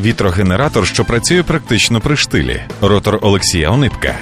Вітрогенератор, що працює практично при штилі. Ротор Олексія Онипка.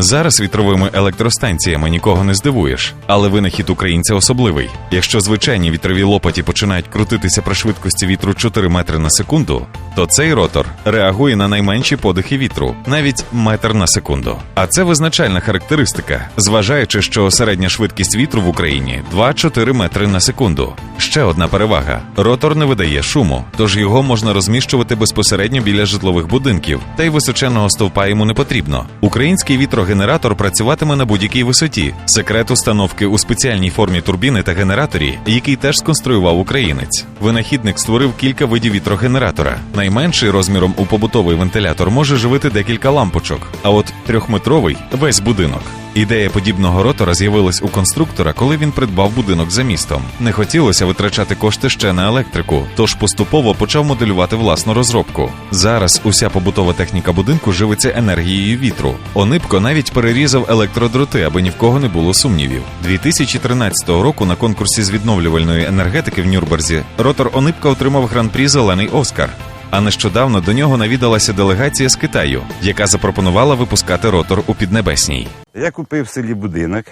Зараз вітровими електростанціями нікого не здивуєш, але винахід українця особливий. Якщо звичайні вітрові лопаті починають крутитися при швидкості вітру 4 метри на секунду, то цей ротор реагує на найменші подихи вітру, навіть метр на секунду. А це визначальна характеристика, зважаючи, що середня швидкість вітру в Україні 2-4 метри на секунду. Ще одна перевага: ротор не видає шуму, тож його можна розміщувати безпосередньо біля житлових будинків, та й височеного стовпа йому не потрібно. Український вітрогенератор працюватиме на будь-якій висоті. Секрет установки у спеціальній формі турбіни та генераторі, який теж сконструював українець. Винахідник створив кілька видів вітрогенератора. Найменший розміром у побутовий вентилятор може живити декілька лампочок, а от трьохметровий весь будинок. Ідея подібного ротора з'явилась у конструктора, коли він придбав будинок за містом. Не хотілося витрачати кошти ще на електрику, тож поступово почав моделювати власну розробку. Зараз уся побутова техніка будинку живиться енергією вітру. Онипко навіть перерізав електродроти, аби ні в кого не було сумнівів. 2013 року на конкурсі з відновлювальної енергетики в Нюрнберзі ротор Онипка отримав гран-прі Зелений Оскар. А нещодавно до нього навідалася делегація з Китаю, яка запропонувала випускати ротор у Піднебесній. Я купив в селі будинок.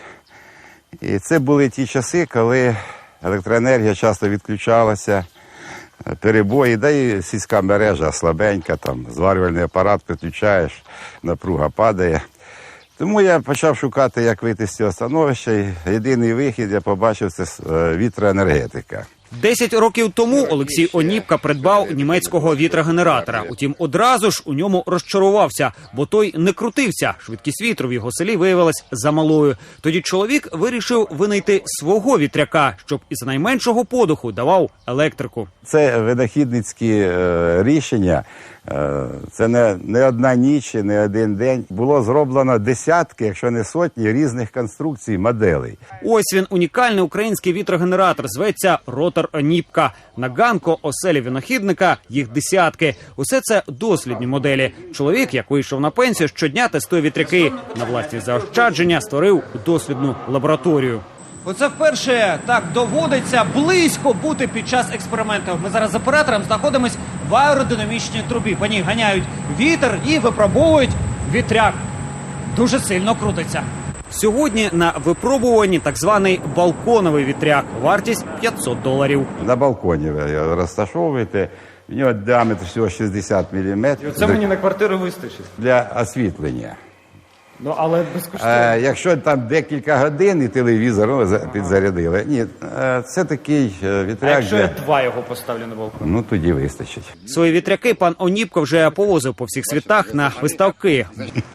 І це були ті часи, коли електроенергія часто відключалася, перебої, да і сільська мережа слабенька, там зварювальний апарат підключаєш, напруга падає. Тому я почав шукати, як вийти з цього становища. Єдиний вихід я побачив це е, вітроенергетика. Десять років тому Олексій Оніпка придбав німецького вітрогенератора. Утім, одразу ж у ньому розчарувався, бо той не крутився. Швидкість вітру в його селі виявилась замалою. Тоді чоловік вирішив винайти свого вітряка, щоб із найменшого подуху давав електрику. Це винахідницькі е, рішення. Е, це не, не одна ніч, не один день. Було зроблено десятки, якщо не сотні, різних конструкцій, моделей. Ось він унікальний український вітрогенератор. Зветься ротор Оніпка. На ганку оселі винахідника їх десятки. Усе це дослідні моделі. Чоловік, як вийшов на пенсію, щодня тестує вітряки. На власні заощадження створив дослідну лабораторію. Оце вперше так доводиться близько бути під час експерименту. Ми зараз з оператором знаходимось в аеродинамічній трубі. По ній ганяють вітер і випробовують вітряк. Дуже сильно крутиться. Сьогодні на випробуванні так званий балконовий вітряк. Вартість 500 доларів. На балконі ви розташовуєте. В нього діаметр всього 60 мм Це мені на квартиру вистачить. для освітлення. Ну але безкоштовно. Е, якщо там декілька годин і телевізор ну, за- підзарядили, ні, е, це такий е, А вітряк. якщо я Для... два його поставлю на балкон? Ну тоді вистачить. Свої вітряки пан Оніпко вже повозив по всіх світах на виставки.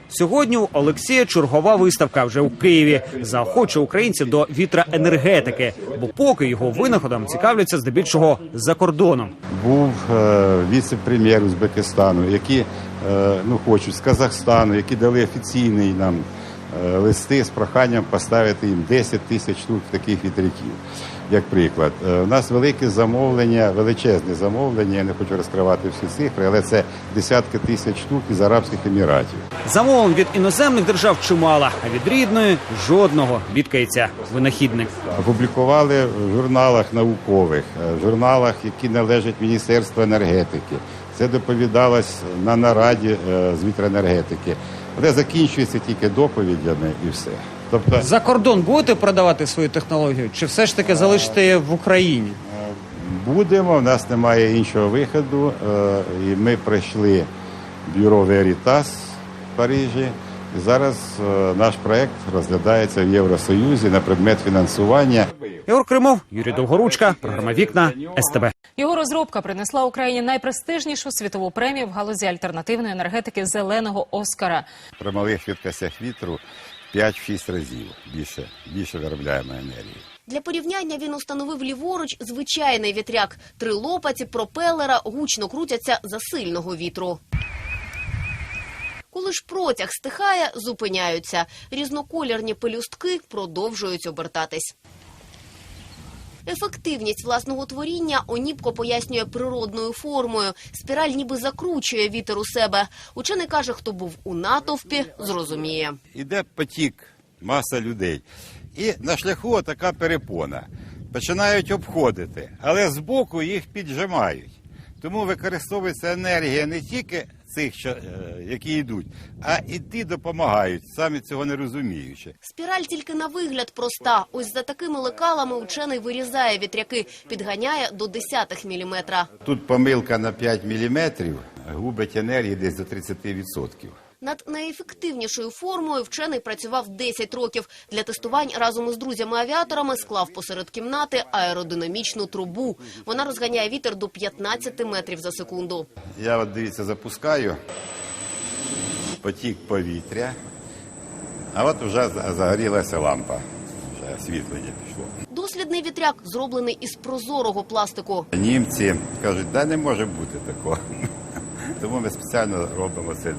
Сьогодні у Олексія чергова виставка вже у Києві. Заохочує українців до вітроенергетики, бо поки його винаходом цікавляться здебільшого за кордоном. був е, віце-прем'єр Узбекистану, які е, ну хочуть з Казахстану, які дали офіційний нам е, листи з проханням поставити їм 10 тисяч штук таких вітряків. Як приклад, Е, у нас велике замовлення, величезне замовлення. Я не хочу розкривати всі цифри, але це десятки тисяч штук із Арабських Еміратів. Замовлень від іноземних держав чимало, а від рідної жодного бідкається винахідник. Опублікували в журналах наукових, е, в журналах, які належать Міністерству енергетики. Це доповідалось на нараді е, з вітроенергетики. Але закінчується тільки доповідями і все. Тобто За кордон будете продавати свою технологію, чи все ж таки залишите в Україні? будемо, в нас немає іншого виходу. е, І ми пройшли бюро Veritas в Парижі. І зараз е, наш проект розглядається в Євросоюзі на предмет фінансування. Ігор Кримов, Юрій Довгоручка, програма Вікна СТБ. Його розробка принесла Україні найпрестижнішу світову премію в галузі альтернативної енергетики зеленого Оскара. При малих швидкостях вітру 5-6 разів більше, більше виробляємо енергії. Для порівняння він установив ліворуч звичайний вітряк. Три лопаті пропелера гучно крутяться за сильного вітру. Коли ж протяг стихає, зупиняються. Різноколірні пелюстки продовжують обертатись. Ефективність власного творіння Оніпко пояснює природною формою. Спіраль ніби закручує вітер у себе. Учений каже, хто був у натовпі, зрозуміє. Іде потік, маса людей. І на шляху така перепона. Починають обходити, але збоку їх піджимають. Тому використовується енергія не тільки цих, що, е, які йдуть, а і ті допомагають, самі цього не розуміючи. Спіраль тільки на вигляд проста. Ось за такими лекалами учений вирізає вітряки, підганяє до десятих міліметра. Тут помилка на 5 міліметрів губить енергії десь до 30%. Над найефективнішою формою вчений працював 10 років. Для тестувань разом із друзями-авіаторами склав посеред кімнати аеродинамічну трубу. Вона розганяє вітер до 15 метрів за секунду. Я от дивіться, запускаю потік повітря, а от вже за- загорілася лампа. Вже освітлення пішло. Дослідний вітряк зроблений із прозорого пластику. Німці кажуть, да не може бути такого. Тому ми спеціально робимо це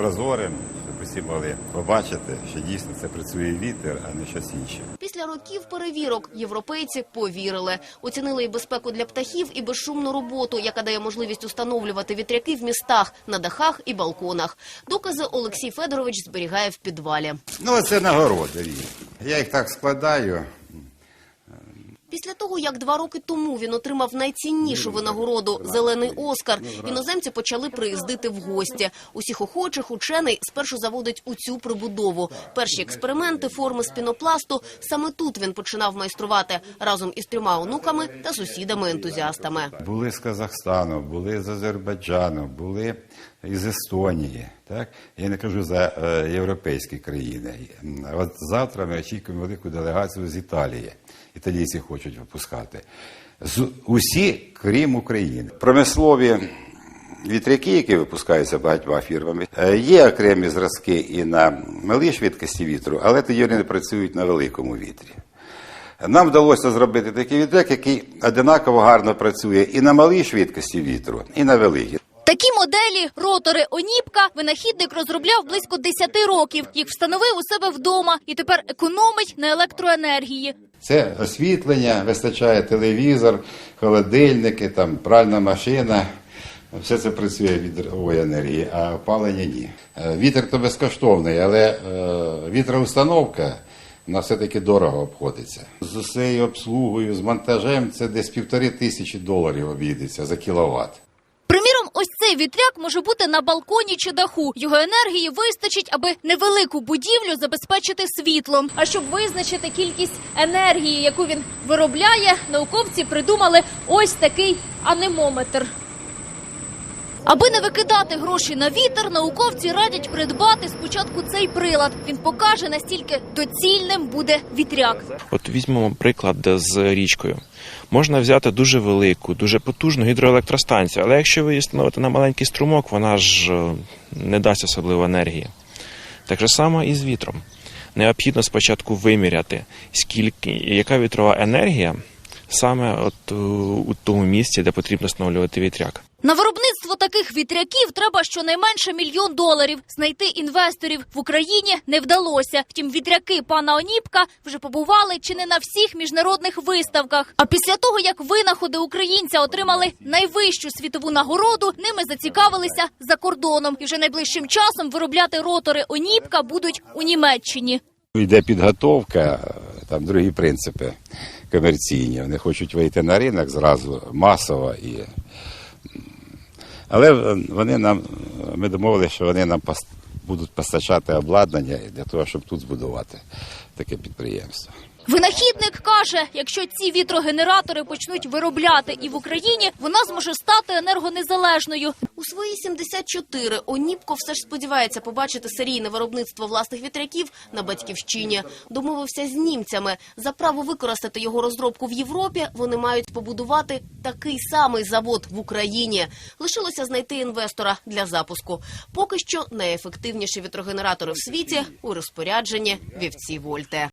прозорим, щоб усі могли побачити, що дійсно це працює вітер, а не щось інше. Після років перевірок європейці повірили. Оцінили і безпеку для птахів, і безшумну роботу, яка дає можливість установлювати вітряки в містах, на дахах і балконах. Докази Олексій Федорович зберігає в підвалі. Ну, це нагороди. Я їх так складаю. Після того, як два роки тому він отримав найціннішу винагороду зелений Оскар, іноземці почали приїздити в гості. Усіх охочих учений спершу заводить у цю прибудову. Перші експерименти форми з пінопласту саме тут він починав майструвати разом із трьома онуками та сусідами-ентузіастами. Були з Казахстану, були з Азербайджану, були із Естонії. Так? Я не кажу за е, європейські країни. От завтра ми очікуємо велику делегацію з Італії. Італійці хочуть випускати. З, усі, крім України. Промислові вітряки, які випускаються багатьма фірмами, е, є окремі зразки і на малій швидкості вітру, але тоді вони не працюють на великому вітрі. Нам вдалося зробити такий вітряк, який одинаково гарно працює і на малій швидкості вітру, і на великій. Такі моделі ротори Оніпка винахідник розробляв близько 10 років. Їх встановив у себе вдома і тепер економить на електроенергії. Це освітлення, вистачає телевізор, холодильники, там пральна машина. Все це працює вітрової енергії, а опалення ні. Е, Вітер то безкоштовний, але е, вітроустановка вона все-таки дорого обходиться. З усією обслугою, з монтажем це десь півтори тисячі доларів обійдеться за кіловат. Цей вітряк може бути на балконі чи даху. Його енергії вистачить, аби невелику будівлю забезпечити світлом. А щоб визначити кількість енергії, яку він виробляє, науковці придумали ось такий анемометр. Аби не викидати гроші на вітер, науковці радять придбати спочатку цей прилад. Він покаже настільки доцільним буде вітряк. От візьмемо приклад з річкою. Можна взяти дуже велику, дуже потужну гідроелектростанцію, але якщо ви її встановите на маленький струмок, вона ж е, не дасть особливо енергії. Так же само і з вітром. Необхідно спочатку виміряти, скільки, яка вітрова енергія саме от е, у тому місці, де потрібно встановлювати вітряк. На виробництво таких вітряків треба щонайменше мільйон доларів. Знайти інвесторів в Україні не вдалося. Втім, вітряки пана Оніпка вже побували чи не на всіх міжнародних виставках. А після того, як винаходи українця отримали найвищу світову нагороду, ними зацікавилися за кордоном. І вже найближчим часом виробляти ротори Оніпка будуть у Німеччині. Йде підготовка, там другі принципи комерційні. Вони хочуть вийти на ринок зразу масово і. Але вони нам, ми домовилися, що вони нам будуть постачати обладнання для того, щоб тут збудувати таке підприємство. Винахідник каже, якщо ці вітрогенератори почнуть виробляти і в Україні, вона зможе стати енергонезалежною. У свої 74 Оніпко все ж сподівається побачити серійне виробництво власних вітряків на батьківщині. Домовився з німцями. За право використати його розробку в Європі вони мають побудувати такий самий завод в Україні. Лишилося знайти інвестора для запуску. Поки що найефективніші вітрогенератори в світі у розпорядженні вівці Вольте.